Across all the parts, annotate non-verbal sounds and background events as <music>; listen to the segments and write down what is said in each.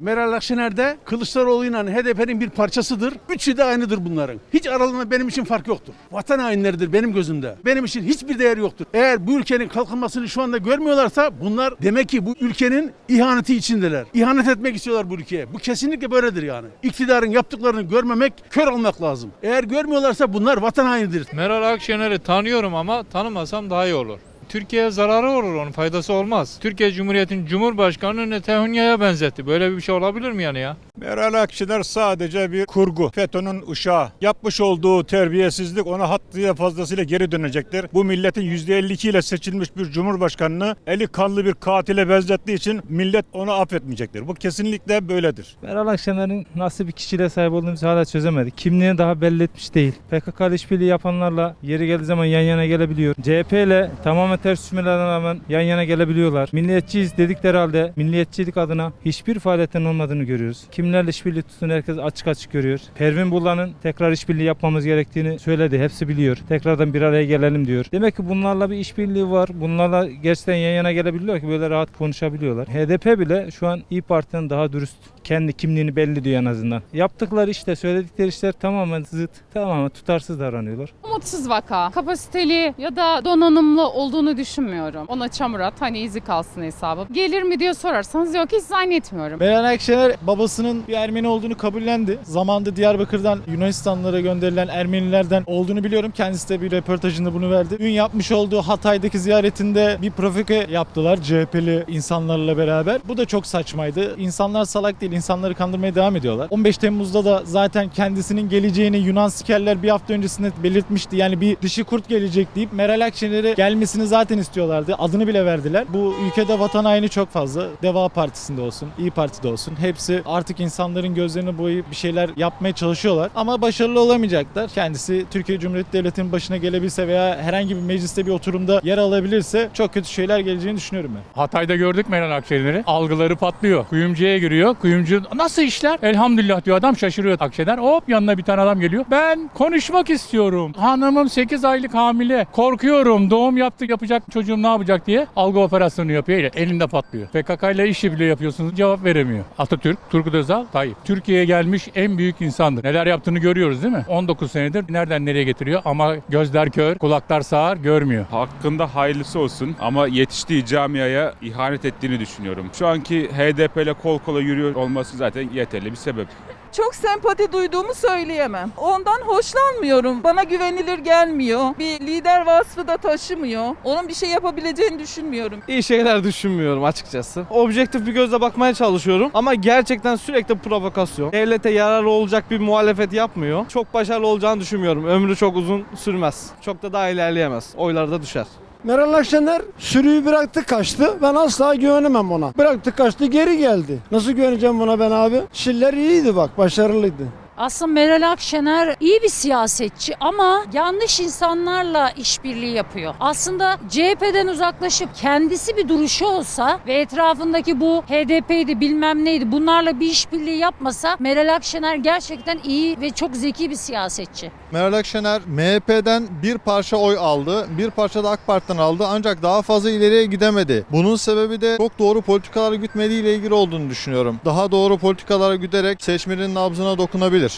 Meral Akşener de Kılıçdaroğlu ile HDP'nin bir parçasıdır. Üçü de aynıdır bunların. Hiç aralarında benim için fark yoktur. Vatan hainleridir benim gözümde. Benim için hiçbir değeri yoktur. Eğer bu ülkenin kalkınmasını şu anda görmüyorlarsa bunlar demek ki bu ülkenin ihaneti içindeler. İhanet etmek istiyorlar bu ülkeye. Bu kesinlikle böyledir yani. İktidarın yaptıklarını görmemek, kör olmak lazım. Eğer görmüyorlarsa bunlar vatan hainidir. Meral Akşener'i tanıyorum ama tanımasam daha iyi olur. Türkiye'ye zararı olur onun faydası olmaz. Türkiye Cumhuriyeti'nin Cumhurbaşkanı Netanyahu'ya benzetti. Böyle bir şey olabilir mi yani ya? Meral Akşener sadece bir kurgu. FETÖ'nün uşağı. Yapmış olduğu terbiyesizlik ona hattıyla fazlasıyla geri dönecektir. Bu milletin %52 ile seçilmiş bir cumhurbaşkanını eli kanlı bir katile benzettiği için millet onu affetmeyecektir. Bu kesinlikle böyledir. Meral Akşener'in nasıl bir kişiliğe sahip olduğunu hala çözemedik. Kimliğini daha belli etmiş değil. PKK ile işbirliği yapanlarla yeri geldiği zaman yan yana gelebiliyor. CHP ile tamamen ters düşmelerine rağmen yan yana gelebiliyorlar. Milliyetçiyiz dedikleri halde milliyetçilik adına hiçbir faaliyetin olmadığını görüyoruz. Kimlerle işbirliği tuttuğunu herkes açık açık görüyor. Pervin Buldan'ın tekrar işbirliği yapmamız gerektiğini söyledi. Hepsi biliyor. Tekrardan bir araya gelelim diyor. Demek ki bunlarla bir işbirliği var. Bunlarla gerçekten yan yana gelebiliyor ki böyle rahat konuşabiliyorlar. HDP bile şu an İyi Parti'den daha dürüst. Kendi kimliğini belli diyor en azından. Yaptıkları işte, söyledikleri işler tamamen zıt, tamamen tutarsız davranıyorlar. Umutsuz vaka. Kapasiteli ya da donanımlı olduğunu düşünmüyorum. Ona çamur at hani izi kalsın hesabı. Gelir mi diye sorarsanız yok hiç zannetmiyorum. Meral Akşener babasının bir Ermeni olduğunu kabullendi. Zamanında Diyarbakır'dan Yunanistanlara gönderilen Ermenilerden olduğunu biliyorum. Kendisi de bir röportajında bunu verdi. Dün yapmış olduğu Hatay'daki ziyaretinde bir provoke yaptılar CHP'li insanlarla beraber. Bu da çok saçmaydı. İnsanlar salak değil, insanları kandırmaya devam ediyorlar. 15 Temmuz'da da zaten kendisinin geleceğini Yunan spikerler bir hafta öncesinde belirtmişti. Yani bir dişi kurt gelecek deyip Meral Akşener'e gelmesini zaten istiyorlardı. Adını bile verdiler. Bu ülkede vatan haini çok fazla. Deva Partisi'nde olsun, İyi Parti'de olsun. Hepsi artık insanların gözlerini boyayıp bir şeyler yapmaya çalışıyorlar. Ama başarılı olamayacaklar. Kendisi Türkiye Cumhuriyeti Devleti'nin başına gelebilse veya herhangi bir mecliste bir oturumda yer alabilirse çok kötü şeyler geleceğini düşünüyorum ben. Hatay'da gördük Meral Akşener'i. Algıları patlıyor. Kuyumcuya giriyor. Kuyumcu nasıl işler? Elhamdülillah diyor adam şaşırıyor Akşener. Hop yanına bir tane adam geliyor. Ben konuşmak istiyorum. Hanımım 8 aylık hamile. Korkuyorum. Doğum yaptı yapacak çocuğum ne yapacak diye algı operasyonu yapıyor. Elinde patlıyor. PKK ile işbirliği yapıyorsunuz cevap veremiyor. Atatürk, Turgut Özal, Tayyip. Türkiye'ye gelmiş en büyük insandır. Neler yaptığını görüyoruz değil mi? 19 senedir nereden nereye getiriyor ama gözler kör, kulaklar sağır, görmüyor. Hakkında hayırlısı olsun ama yetiştiği camiaya ihanet ettiğini düşünüyorum. Şu anki HDP ile kol kola yürüyor olması zaten yeterli bir sebep. Çok sempati duyduğumu söyleyemem. Ondan hoşlanmıyorum. Bana güvenilir gelmiyor. Bir lider vasfı da taşımıyor. Onun bir şey yapabileceğini düşünmüyorum. İyi şeyler düşünmüyorum açıkçası. Objektif bir gözle bakmaya çalışıyorum ama gerçekten sürekli provokasyon. Devlete yararlı olacak bir muhalefet yapmıyor. Çok başarılı olacağını düşünmüyorum. Ömrü çok uzun sürmez. Çok da daha ilerleyemez. Oyları da düşer. Meral Akşener sürüyü bıraktı kaçtı. Ben asla güvenemem ona. Bıraktı kaçtı geri geldi. Nasıl güveneceğim buna ben abi? Şiller iyiydi bak başarılıydı. Aslında Meral Akşener iyi bir siyasetçi ama yanlış insanlarla işbirliği yapıyor. Aslında CHP'den uzaklaşıp kendisi bir duruşu olsa ve etrafındaki bu HDP'ydi bilmem neydi bunlarla bir işbirliği yapmasa Meral Akşener gerçekten iyi ve çok zeki bir siyasetçi. Meral Akşener MHP'den bir parça oy aldı. Bir parça da AK Parti'den aldı ancak daha fazla ileriye gidemedi. Bunun sebebi de çok doğru politikalar gütmediği ile ilgili olduğunu düşünüyorum. Daha doğru politikalara güderek seçmenin nabzına dokunabilir.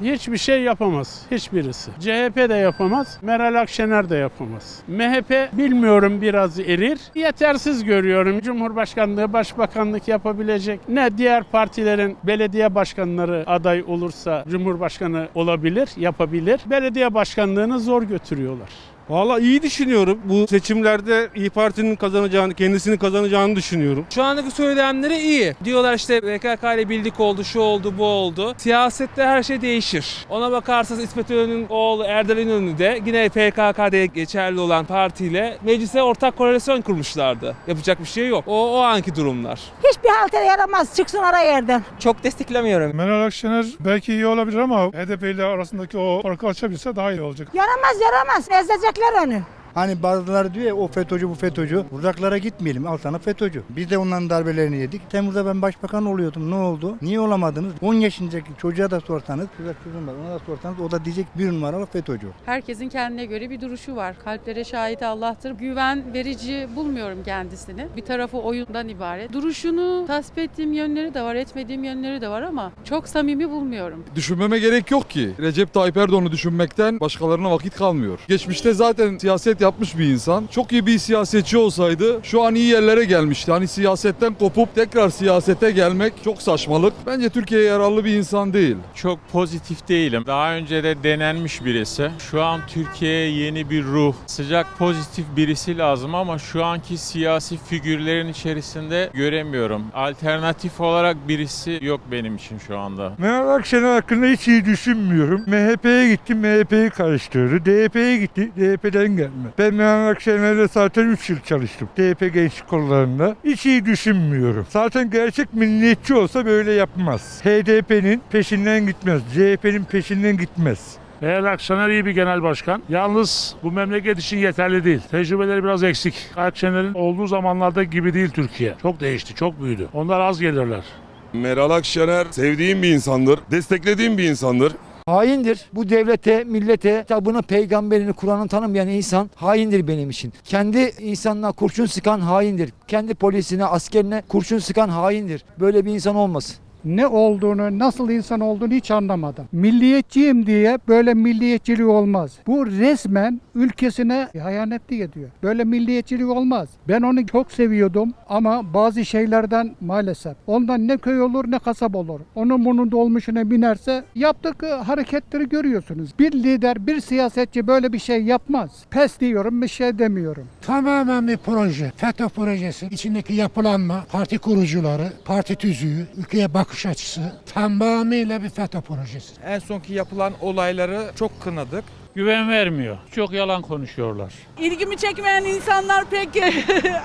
Hiçbir şey yapamaz. Hiçbirisi. CHP de yapamaz. Meral Akşener de yapamaz. MHP bilmiyorum biraz erir. Yetersiz görüyorum. Cumhurbaşkanlığı, başbakanlık yapabilecek. Ne diğer partilerin belediye başkanları aday olursa Cumhurbaşkanı olabilir, yapabilir. Belediye başkanlığını zor götürüyorlar. Valla iyi düşünüyorum. Bu seçimlerde İyi Parti'nin kazanacağını, kendisini kazanacağını düşünüyorum. Şu andaki söylemleri iyi. Diyorlar işte PKK ile birlik oldu, şu oldu, bu oldu. Siyasette her şey değişir. Ona bakarsanız İsmet İnönü'nün oğlu Erdal İnönü de yine PKK diye geçerli olan partiyle meclise ortak koalisyon kurmuşlardı. Yapacak bir şey yok. O, o anki durumlar. Hiçbir halte yaramaz çıksın ara yerden. Çok desteklemiyorum. Meral Akşener belki iyi olabilir ama HDP ile arasındaki o farkı açabilse daha iyi olacak. Yaramaz yaramaz ezecekler onu. Hani bazıları diyor ya o FETÖ'cü bu FETÖ'cü. Uzaklara gitmeyelim al sana FETÖ'cü. Biz de onların darbelerini yedik. Temmuz'da ben başbakan oluyordum. Ne oldu? Niye olamadınız? 10 yaşındaki çocuğa da sorsanız, şurada çocuğum var ona da sorsanız o da diyecek bir numaralı FETÖ'cü. Herkesin kendine göre bir duruşu var. Kalplere şahit Allah'tır. Güven verici bulmuyorum kendisini. Bir tarafı oyundan ibaret. Duruşunu tasvip ettiğim yönleri de var, etmediğim yönleri de var ama çok samimi bulmuyorum. Düşünmeme gerek yok ki. Recep Tayyip Erdoğan'ı düşünmekten başkalarına vakit kalmıyor. Geçmişte zaten siyaset yapmış bir insan. Çok iyi bir siyasetçi olsaydı şu an iyi yerlere gelmişti. Hani siyasetten kopup tekrar siyasete gelmek çok saçmalık. Bence Türkiye'ye yararlı bir insan değil. Çok pozitif değilim. Daha önce de denenmiş birisi. Şu an Türkiye'ye yeni bir ruh, sıcak pozitif birisi lazım ama şu anki siyasi figürlerin içerisinde göremiyorum. Alternatif olarak birisi yok benim için şu anda. Meral Akşener hakkında hiç iyi düşünmüyorum. MHP'ye gitti, MHP'yi karıştırdı. DYP'ye gitti, DYP'den gelme. Ben Meral Akşener'le zaten 3 yıl çalıştım. DYP gençlik kollarında. Hiç iyi düşünmüyorum. Zaten gerçek milliyetçi olsa böyle yapmaz. HDP'nin peşinden gitmez. CHP'nin peşinden gitmez. Meral Akşener iyi bir genel başkan. Yalnız bu memleket için yeterli değil. Tecrübeleri biraz eksik. Akşener'in olduğu zamanlarda gibi değil Türkiye. Çok değişti, çok büyüdü. Onlar az gelirler. Meral Akşener sevdiğim bir insandır. Desteklediğim bir insandır. Haindir. Bu devlete, millete, kitabını, peygamberini, Kur'an'ı tanımayan insan haindir benim için. Kendi insanına kurşun sıkan haindir. Kendi polisine, askerine kurşun sıkan haindir. Böyle bir insan olmasın. Ne olduğunu, nasıl insan olduğunu hiç anlamadım. Milliyetçiyim diye böyle milliyetçilik olmaz. Bu resmen ülkesine hayanetlik ediyor. Böyle milliyetçilik olmaz. Ben onu çok seviyordum ama bazı şeylerden maalesef. Ondan ne köy olur ne kasap olur. Onun bunun dolmuşuna binerse yaptık hareketleri görüyorsunuz. Bir lider, bir siyasetçi böyle bir şey yapmaz. Pes diyorum bir şey demiyorum. Tamamen bir proje. FETÖ projesi. İçindeki yapılanma, parti kurucuları, parti tüzüğü, ülkeye bakış açısı tamamıyla bir FETÖ projesi. En sonki yapılan olayları çok kınadık. Güven vermiyor. Çok yalan konuşuyorlar. İlgimi çekmeyen insanlar pek <laughs>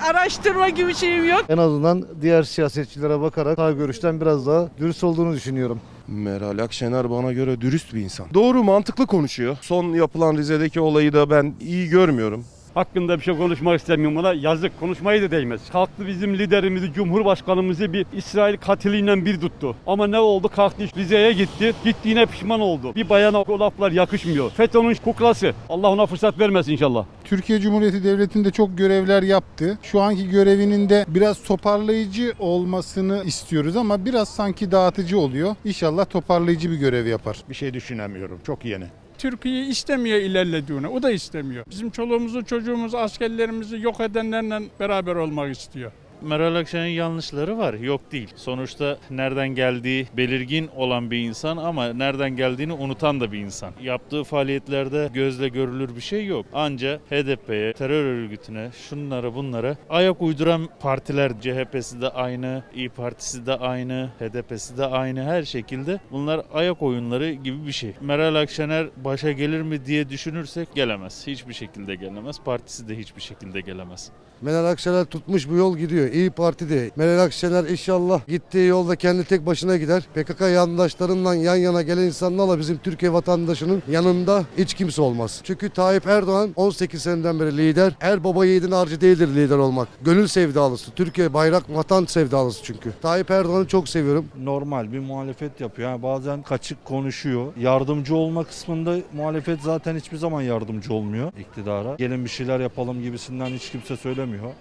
araştırma gibi şeyim yok. En azından diğer siyasetçilere bakarak sağ görüşten biraz daha dürüst olduğunu düşünüyorum. Meral Akşener bana göre dürüst bir insan. Doğru mantıklı konuşuyor. Son yapılan Rize'deki olayı da ben iyi görmüyorum. Hakkında bir şey konuşmak istemiyorum ona. Yazık konuşmayı da değmez. Kalktı bizim liderimizi, Cumhurbaşkanımızı bir İsrail katiliyle bir tuttu. Ama ne oldu? Kalktı Rize'ye gitti. Gittiğine pişman oldu. Bir bayana o laflar yakışmıyor. FETÖ'nün kuklası. Allah ona fırsat vermesin inşallah. Türkiye Cumhuriyeti Devleti'nde çok görevler yaptı. Şu anki görevinin de biraz toparlayıcı olmasını istiyoruz ama biraz sanki dağıtıcı oluyor. İnşallah toparlayıcı bir görev yapar. Bir şey düşünemiyorum. Çok yeni. Türkiye istemiyor ilerlediğini. O da istemiyor. Bizim çoluğumuzu, çocuğumuzu, askerlerimizi yok edenlerle beraber olmak istiyor. Meral Akşener'in yanlışları var. Yok değil. Sonuçta nereden geldiği belirgin olan bir insan ama nereden geldiğini unutan da bir insan. Yaptığı faaliyetlerde gözle görülür bir şey yok. Anca HDP'ye, terör örgütüne, şunlara bunlara ayak uyduran partiler CHP'si de aynı, İyi Partisi de aynı, HDP'si de aynı her şekilde bunlar ayak oyunları gibi bir şey. Meral Akşener başa gelir mi diye düşünürsek gelemez. Hiçbir şekilde gelemez. Partisi de hiçbir şekilde gelemez. Meral Akşener tutmuş bu yol gidiyor. İyi Parti de. Meral Akşener inşallah gittiği yolda kendi tek başına gider. PKK yandaşlarından yan yana gelen insanlarla bizim Türkiye vatandaşının yanında hiç kimse olmaz. Çünkü Tayyip Erdoğan 18 seneden beri lider. Er baba yiğidin harcı değildir lider olmak. Gönül sevdalısı. Türkiye bayrak vatan sevdalısı çünkü. Tayyip Erdoğan'ı çok seviyorum. Normal bir muhalefet yapıyor. Yani bazen kaçık konuşuyor. Yardımcı olma kısmında muhalefet zaten hiçbir zaman yardımcı olmuyor iktidara. Gelin bir şeyler yapalım gibisinden hiç kimse söylemiyor.